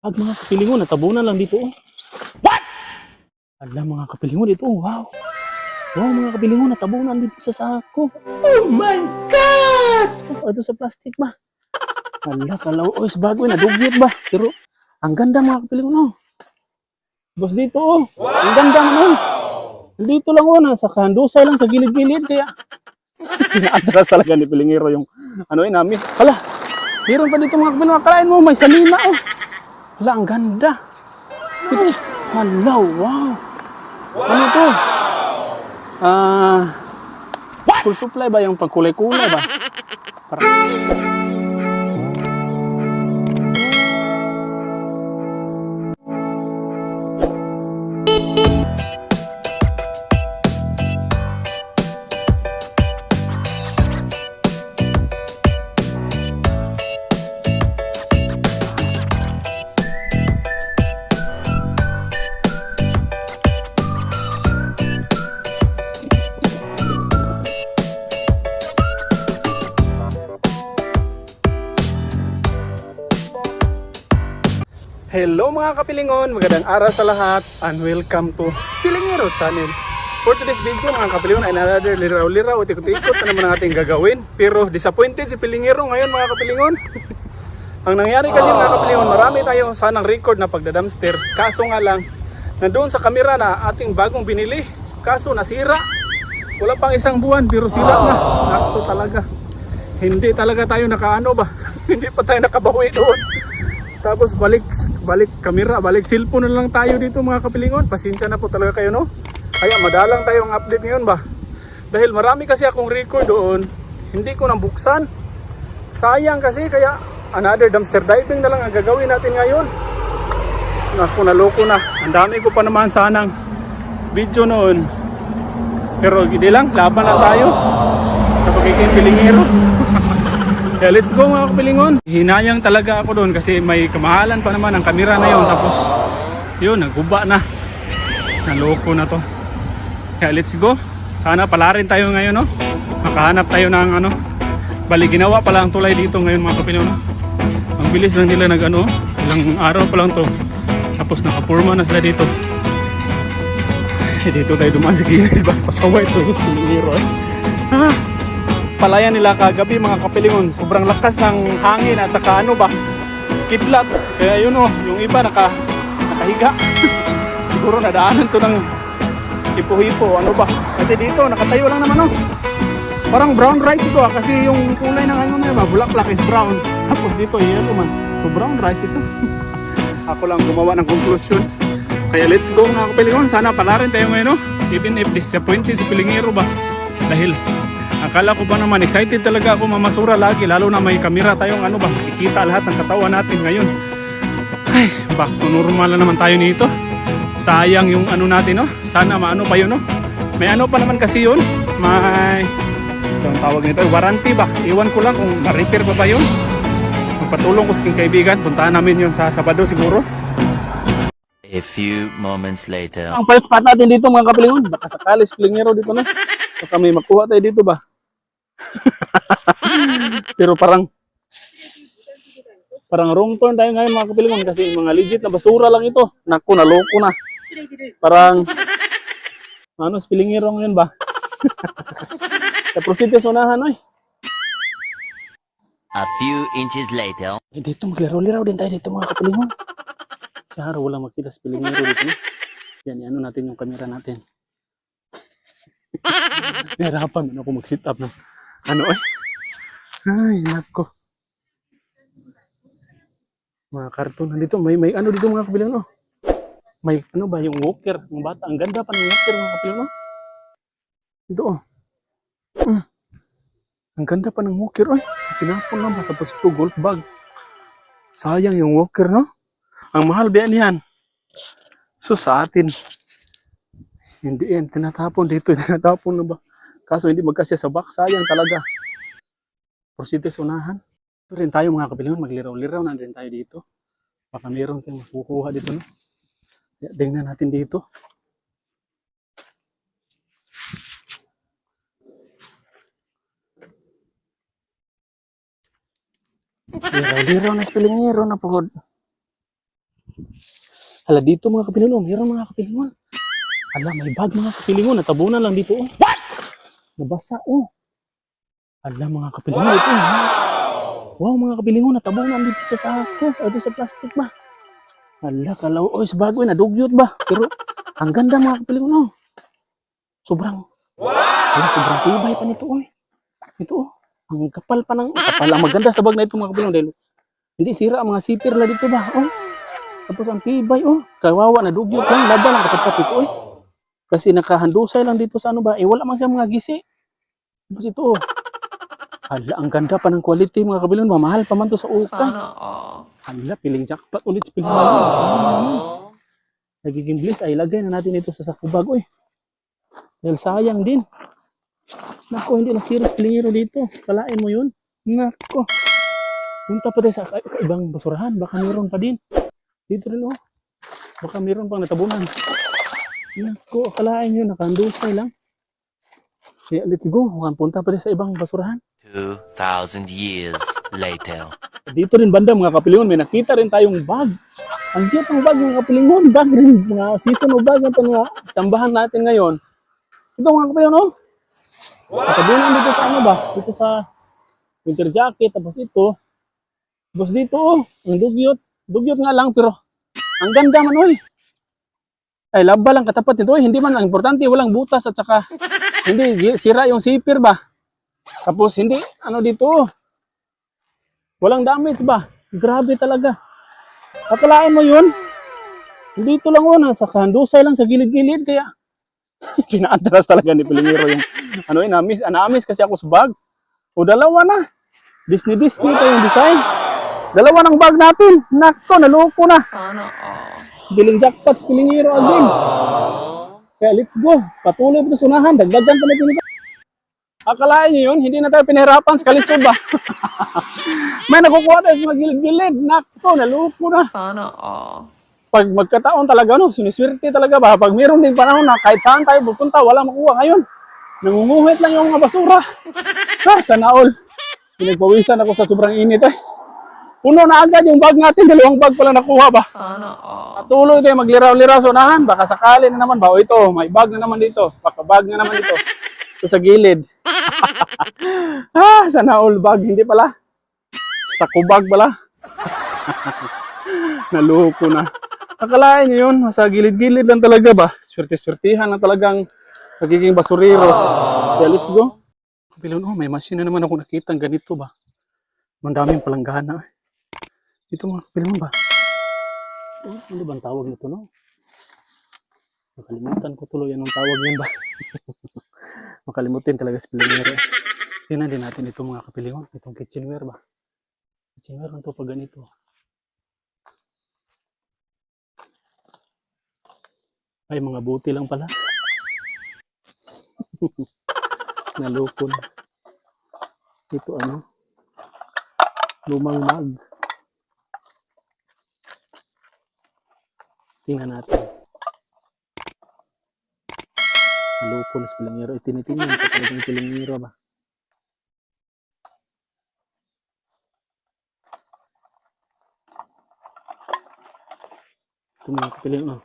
Pag mga kapilingon, natabunan lang dito. Oh. What? Ala mga kapilingon dito. oh, Wow. Wow mga kapilingon, natabunan dito sa sako. Oh my God! Oh, ito sa plastic ba? Ala, kalaw. Oh, sa bago, nadugyot ba? Pero, ang ganda mga kapilingon. Oh. Tapos dito, oh. Ang ganda naman. Dito lang, oh. Nasa kandusay lang sa gilid-gilid. Kaya, Pinaatras talaga ni Pilingero yung ano yun namin. Hala, meron pa dito mga kapilingon. Kalain mo, may salina oh. Hala, ang ganda. Ito, hala, wow. Ano to? Ah, full supply ba yung pagkulay-kulay ba? Parang, Hello mga kapilingon, magandang araw sa lahat and welcome to Pilingero Channel. For today's video mga kapilingon ay another liraw-liraw at ikot-ikot na naman ating gagawin. Pero disappointed si Pilingero ngayon mga kapilingon. ang nangyari kasi mga kapilingon, marami tayong sanang record na pagdadamster. Kaso nga lang, nandoon sa kamera na ating bagong binili. Kaso nasira. Wala pang isang buwan pero sira na. Nakto talaga. Hindi talaga tayo nakaano ba? Hindi pa tayo nakabawi doon. Tapos balik balik kamera, balik cellphone na lang tayo dito mga kapilingon. Pasensya na po talaga kayo no. Kaya madalang tayong update ngayon ba. Dahil marami kasi akong record doon, hindi ko nang buksan. Sayang kasi kaya another dumpster diving na lang ang gagawin natin ngayon. Naku, naloko na. Ang dami ko pa naman sanang video noon. Pero hindi lang, laban lang tayo sa pagiging pilingero. Kaya let's go mga kapilingon. Hinayang talaga ako doon kasi may kamahalan pa naman ang kamera na yun. Tapos yun, naguba na. Naloko na to. Kaya let's go. Sana pala rin tayo ngayon no. Makahanap tayo ng ano. Bali ginawa pala ang tulay dito ngayon mga kapilingon. Ang bilis lang nila nag ano. Ilang araw pa lang to. Tapos nakapurma na sila dito. Eh, dito tayo dumaan sa gilid? Pasaway to gusto ni Hero eh. Ah, palayan nila kagabi mga kapilingon. Sobrang lakas ng hangin at saka ano ba kidlat. Kaya yun oh yung iba naka nakahiga. Siguro nadaanan to ng hipo-hipo ano ba. Kasi dito nakatayo lang naman oh. Parang brown rice ito ah kasi yung kulay ng ano na bulaklak is brown. Tapos dito yellow man. So brown rice ito. Ako lang gumawa ng conclusion. Kaya let's go mga kapilingon. Sana pala rin tayo ngayon oh. Even if disappointed si Pilingero ba? Dahil Akala ko ba naman excited talaga ako mamasura lagi lalo na may kamera tayong ano ba makikita lahat ng katawan natin ngayon. Ay, back to normal na naman tayo nito. Sayang yung ano natin no. Sana maano pa yun no. May ano pa naman kasi yun. May ang tawag nito, warranty ba? Iwan ko lang kung na-repair pa ba yun. Magpatulong ko sa aking kaibigan. Puntahan namin yun sa Sabado siguro. A few moments later. Ang pala spot natin dito mga kapilingon. Baka sakali splingero dito no. Baka may makuha tayo dito ba? Pero parang parang wrong turn tayo ngayon mga kapilingon kasi mga legit na basura lang ito. Naku, naloko na. Parang ano, spilingero ngayon ba? Sa proceed sa unahan, oy. A few inches later. Eh, dito maglaro-laro din tayo dito mga kapilingon. Sa araw wala makita spilingero dito. No? Yan, ano natin yung camera natin. Nahirapan man ako mag-sit up ng ano eh. Ay, nako. Mga karton nandito. May, may ano dito mga kapilang no? May ano ba yung walker ng bata. Ang ganda pa ng walker mga kapilang no? Dito oh. Mm. Ang ganda pa ng walker oy. Pinapon lang ba tapos ito golf bag. Sayang yung walker no? Ang mahal ba yan? So sa atin, hindi yan, tinatapon dito, tinatapon na ba? Kaso hindi magkasya sa box, sayang talaga. Sa unahan. Ito rin tayo mga kapilingon, magliraw-liraw na rin tayo dito. Baka meron tayong makukuha dito, no? Tingnan natin dito. Liraw-liraw na spilingero na po. Hala, dito mga kapilingon. Oh, mayroon mga kapilingon. Hala, may bag mga kapilingon. Natabunan lang dito. Oh. What? Nabasa, oh. Hala, mga kapilingon. Ito, oh. Wow, mga kapilingon. Natabunan dito sa sako. O, dito sa plastic ba? Hala, kalaw. Oy, sa bago, nadugyot ba? Pero, ang ganda mga kapilingon, oh. Sobrang, hala, sobrang tibay pa nito, oy. Ito, oh. Ang kapal pa ng, kapal. Ang maganda sa bag na ito mga kapilingon. Dahil, hindi sira ang mga sipir na dito ba? Oh. Tapos ang tibay, oh. Kawawa na dugyot lang. Laban ang katapat ito, oh. Kasi nakahandusay lang dito sa ano ba. Eh, wala man siya mga gisi. Tapos ito, oh. Hala, ang ganda pa ng quality mga kabilon. Mamahal pa man to sa uka. Sana all. Hala, piling jackpot ulit piling oh. Nagiging bliss ay lagay na natin ito sa sakubag, oy. Dahil sayang din. Nako, hindi na serious pilingero dito. Kalain mo yun. Nako. Punta pa tayo sa ibang basurahan. Baka meron pa din. Dito rin, oh. Baka meron pang natabunan. Nako, akalain nyo, nakahandusay lang. Kaya let's go. Mukhang punta pa tayo sa ibang basurahan. 2,000 years later. Dito rin banda mga kapilingon, may nakita rin tayong bag. Ang cute ng bag mga kapilingon, bag rin, mga season of bag ito nga, tsambahan natin ngayon. Ito mga kapilingon, oh. Nakabunan dito sa ano ba? Dito sa winter jacket, tapos ito. Tapos dito, oh, ang dugyot. Dugyot nga lang, pero ang ganda man, oy. Ay, laba lang katapat nito, oy. Hindi man, ang importante, walang butas at saka hindi, sira yung zipper ba? Tapos hindi, ano dito. Walang damage ba? Grabe talaga. Akalain mo yun? Dito lang una, sa handusay lang sa gilid-gilid, kaya kinaatras talaga ni Pilingiro yung ano yun, namis, anamis kasi ako sa bag. O dalawa na. Disney Disney pa yung design. Dalawa ng bag natin. Nako, naloko na. Biling jackpot sa Pilingiro again. Kaya let's go. Patuloy sa sunahan. Dagdagan pa natin ito. Akalain niyo yun, hindi na tayo pinahirapan sa kalisod ba? May nakukuha tayo sa mga gilid-gilid. Nako, naloko na. Sana all. Pag magkataon talaga, no, siniswerte talaga ba? Pag mayroon din panahon na kahit saan tayo pupunta, wala makuha ngayon. Nangunguhit lang yung mga basura. Ha, sana all. Pinagpawisan ako sa sobrang init eh. Puno na agad yung bag natin, dalawang bag pala nakuha ba? Sana all. Patuloy tayo magliraw-liraw sa unahan. Baka sakali na naman ba? O ito, may bag na naman dito. Baka bag na naman dito. Ito sa gilid. ah, sana all bag. Hindi pala. Sa kubag pala. Naloko na. Akalain niyo yun, sa gilid-gilid lang talaga ba? Swerte-swertihan na talagang nagiging basurero. Kaya let's go. Pilon, oh, may machine na naman ako nakita ganito ba? Mandaming palanggana. Ito mga pilon ba? Oh, ano ba ang tawag nito, no? Nakalimutan ko tuloy anong tawag yan ba? Makalimutin talaga sa pilingero. Tingnan din natin ito mga kapilingon. Itong kitchenware ba? Kitchenware to pag ganito. Ay, mga buti lang pala. Naloko na. Ito ano? Lumang mag. Tingnan natin. Naloko na sa pilangero. Itinitingnan ko talaga yung pilangero ba? Ito mga kapiling, oh.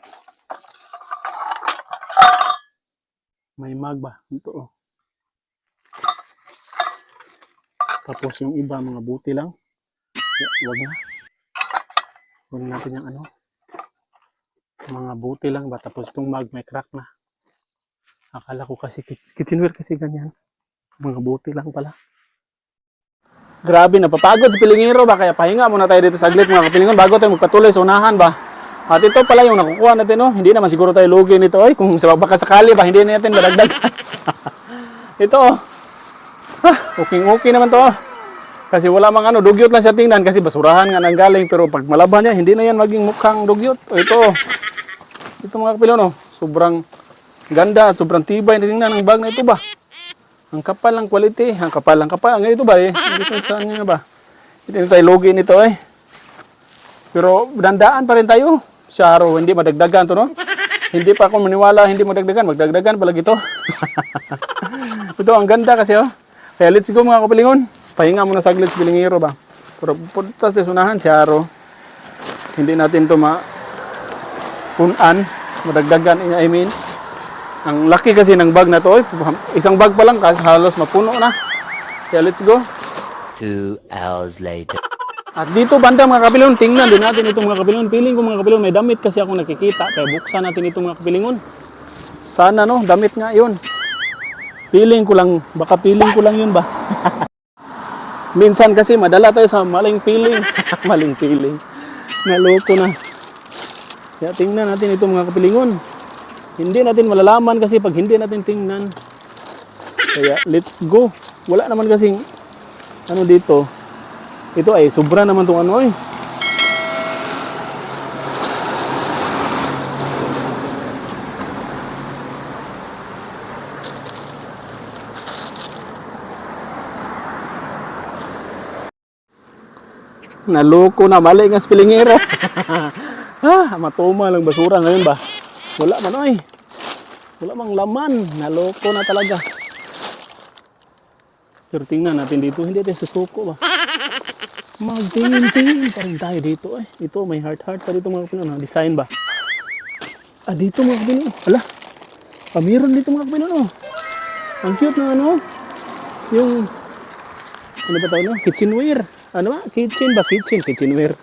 May mag ba? Ito, oh. Tapos yung iba, mga buti lang. Wag na. Huwag natin yung ano. Mga buti lang ba? Tapos itong mag may crack na. Akala ko kasi kit- kitchenware kasi ganyan. Mga buti lang pala. Grabe, napapagod sa pilingero ba? Kaya pahinga muna tayo dito saglit mga kapilingon bago tayo magpatuloy sa unahan ba? At ito pala yung nakukuha natin, no? Hindi naman siguro tayo lugi nito. Ay, kung sa baka sakali ba, hindi natin madagdagan. ito, oh. Ha, okay, okay naman to. oh. Kasi wala mang ano, dugyot lang siya tingnan kasi basurahan nga nang galing. Pero pag malaban niya, hindi na yan maging mukhang dugyot. Ito, oh. Ito mga kapilon, oh. Sobrang ganda at sobrang tibay na tingnan ng bag na ito ba? Ang kapal ng quality, ang kapal, ang kapal. Ang ito ba eh? Dito saan niya ba? Na tayo lugi nito eh. Pero dandaan pa rin tayo. Sa araw, hindi madagdagan to no? Hindi pa ako maniwala, hindi madagdagan. Magdagdagan pala ito. ito, ang ganda kasi oh. Kaya let's go mga kapilingon. Pahinga muna saglit sa bilingiro ba? Pero punta sa sunahan si Aro. Hindi natin to ma punan, madagdagan, I mean. Ang laki kasi ng bag na to, isang bag pa lang kasi halos mapuno na. Kaya let's go. Two hours later. At dito banda mga kapilingon, tingnan din natin itong mga kapilingon. Piling ko mga kapilingon, may damit kasi ako nakikita. Kaya buksan natin itong mga kapilingon. Sana no, damit nga yun. Piling ko lang, baka piling ko lang yun ba? Minsan kasi madala tayo sa maling piling. maling piling. Naloko na. Kaya tingnan natin itong mga kapilingon. Hindi natin malalaman kasi pag hindi natin tingnan. Kaya let's go. Wala naman kasing ano dito. Ito ay sobra naman tong ano eh. Naloko na mali nga spillingero. ah, matuma lang basura ngayon ba? Wala man oy. Wala mang laman. Naloko na talaga. Pero tingnan natin dito, hindi tayo susuko ba? Magtingin-tingin pa rin tayo dito eh. Ito, may heart-heart pa dito mga kapino. Design ba? Ah, dito mga kapino. Ala, ah, meron dito mga kapino. Oh. Ang cute na ano. Yung, ano ba tawag no? Kitchenware. Ano ba? Kitchen ba? Kitchen. Kitchenware.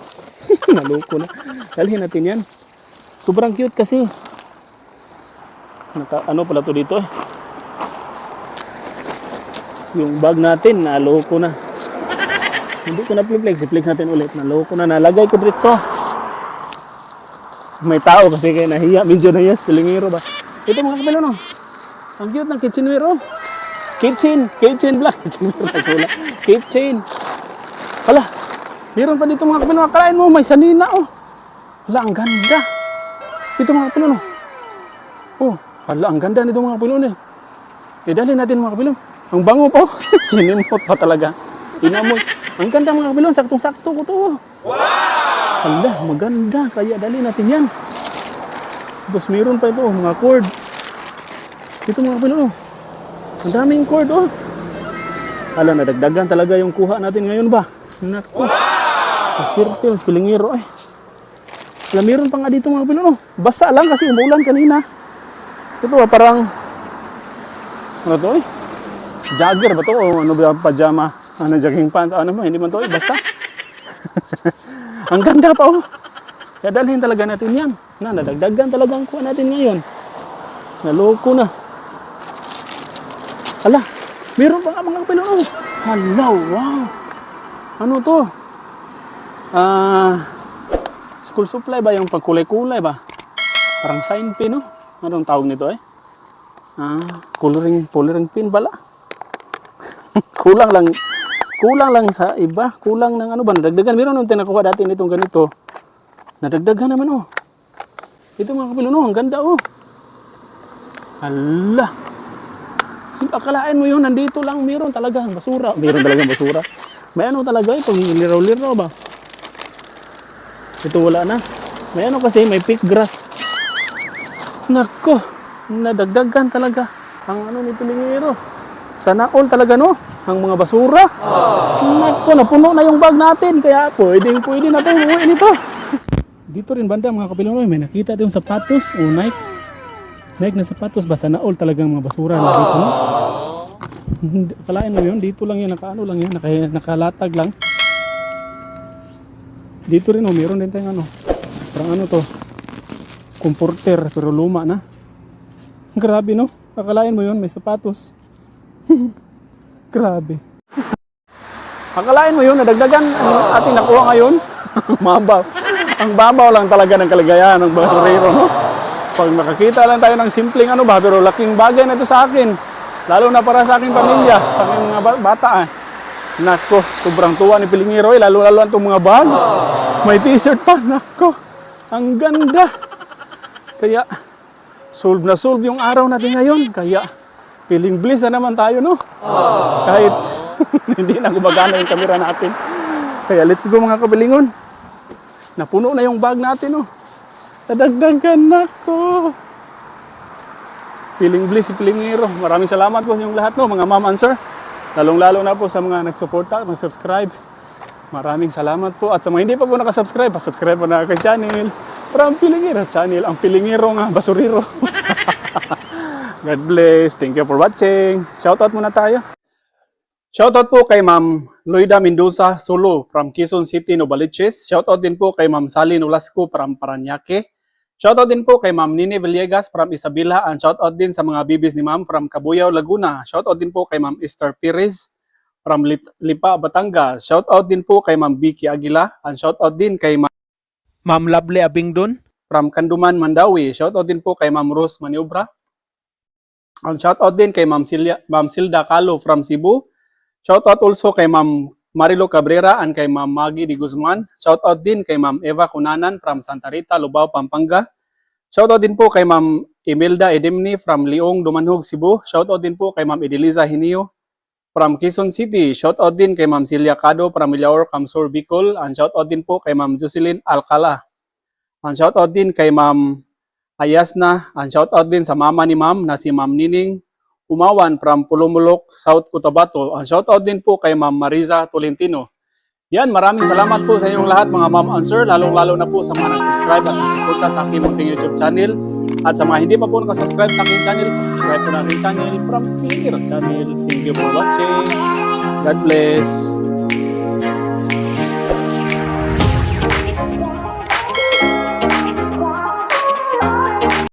Naloko na. Dalhin natin yan. Sobrang cute kasi. Naka, ano pala to dito eh. Yung bag natin, naloko na. Hindi ko na flex. I-flex natin ulit. Naloko na. Nalagay ko dito. May tao kasi kaya nahiya. Medyo nahiya. Stilingero ba? Ito mga kapilo no. Ang cute ng kitchenware oh. Kitchen. Kitchen black. Kitchenware na sula. Kitchen. Hala. Meron pa dito mga kapilo. Akalain mo may sanina oh. Hala, ang ganda. Ito mga kapilo no. Oh, hala, ang ganda nito mga kapilo eh. Eh, dali natin mga kapilo. Ang bango po. Sinimot pa talaga. Inamoy. Ang ganda mga kabilon, saktong-sakto ko to. Wow! Hala, maganda. Kaya dali natin yan. Tapos meron pa ito, mga cord. Ito mga kabilon, oh. Ang daming cord, oh. Hala, nadagdagan talaga yung kuha natin ngayon ba? Naku. Ang swerte yung spilingero, eh. Hala, meron pa nga dito mga kabilon, oh. Basa lang kasi umulan kanina. Ito ah, parang, ano to, eh? Jogger ba to? O ano ba, pajama? Ano, jogging pants? Ano ba? Hindi man to eh, basta. ang ganda pa oh. Kaya dalhin talaga natin yan. Na, nadagdagan talaga ang kuha natin ngayon. Naloko na. Hala, meron pa nga mga kapilo oh. Hala, wow. Ano to? Ah, school supply ba? Yung pagkulay-kulay ba? Parang sign pin, no? Anong tawag nito eh? Ah, coloring, coloring pin pala. kulang lang kulang lang sa iba. Kulang ng ano ba? Nadagdagan. Meron nung tinakuha dati nitong ganito. Nadagdagan naman oh. Ito mga kapilo no? Ang ganda oh. Hala akalain mo yun nandito lang. Meron talaga basura. Meron talaga basura. May ano talaga ito liraw-liraw ba ito wala na may ano kasi may pick grass nako nadagdagan talaga ang ano nito lingero sana all talaga no, ang mga basura. Naku, napuno na yung bag natin, kaya pwedeng pwede na tayong umuwi nito. Dito rin banda mga kapilong may nakita tayong sapatos o Nike. Nike na sapatos, basta na all talagang mga basura na dito. No? Akalain mo yun, dito lang yan, nakaano lang yan, naka, nakalatag lang. Dito rin oh, meron din tayong ano, parang ano to, comforter pero luma na. Grabe no, akalain mo yun, may sapatos. Grabe. Akalain mo yun, nadagdagan ang ating nakuha ngayon. Mabaw. Ang babaw lang talaga ng kaligayahan ng basurero, no? Pag nakakita lang tayo ng simpleng ano ba, pero laking bagay na ito sa akin. Lalo na para sa aking pamilya, sa aking mga ba- bata. Eh. Nako, sobrang tuwa ni Pilingiro, eh, lalo-lalo itong mga bag. May t-shirt pa, nako. Ang ganda. Kaya, solve na solve yung araw natin ngayon. Kaya, feeling bliss na naman tayo, no? Kahit hindi na gumagana yung camera natin. Kaya let's go mga kabilingon. Napuno na yung bag natin, no? Nadagdagan na ko. Feeling bliss si Pilingero. Maraming salamat po sa inyong lahat, no? Mga ma'am and sir. Lalong-lalo na po sa mga nagsuporta, nag-subscribe. Maraming salamat po. At sa mga hindi pa po nakasubscribe, pa-subscribe po na kay channel. From Pilingero channel, ang Pilingero nga basuriro. God bless. Thank you for watching. Shoutout muna tayo. Shoutout po kay Ma'am Loida Mendoza Solo from Quezon City, Novaliches. Shoutout din po kay Ma'am Sally Nolasco from Paranaque. Shoutout din po kay Ma'am Nini Villegas from Isabela and shoutout din sa mga bibis ni Ma'am from Cabuyao, Laguna. Shoutout din po kay Ma'am Esther Perez from Lipa, Batangas. Shoutout din po kay Ma'am Vicky Aguila and shoutout din kay Ma'am Ma'am Lovely Abingdon from Kanduman, Mandawi. Shoutout din po kay Ma'am Rose Maniobra. And shoutout din kay Ma'am Silya, Ma'am Silda Calo from Cebu. Shoutout also kay Ma'am Marilo Cabrera and kay Ma'am Maggie Di Guzman. Shoutout din kay Ma'am Eva Cunanan from Santa Rita, Lubao, Pampanga. Shoutout din po kay Ma'am Imelda Edemni from Liong, Dumanhog, Cebu. Shoutout din po kay Ma'am Edeliza Hinio from Quezon City. Shoutout din kay Ma'am Celia Cado from Milaor, Camsor, Bicol. And shoutout din po kay Ma'am Jocelyn Alcala. And shoutout din kay Ma'am Ayasna. And shoutout din sa mama ni Ma'am na si Ma'am Nining Umawan from Pulumulok, South Cotabato. And shoutout din po kay Ma'am Mariza Tolentino. Yan, maraming salamat po sa inyong lahat mga ma'am and sir, lalong-lalo na po sa mga nag-subscribe at nagsuporta sa aking YouTube channel. At sa mga hindi pa po nakasubscribe sa aking channel, subscribe po na aking channel from Pilingiro Channel. Thank you for watching. God bless.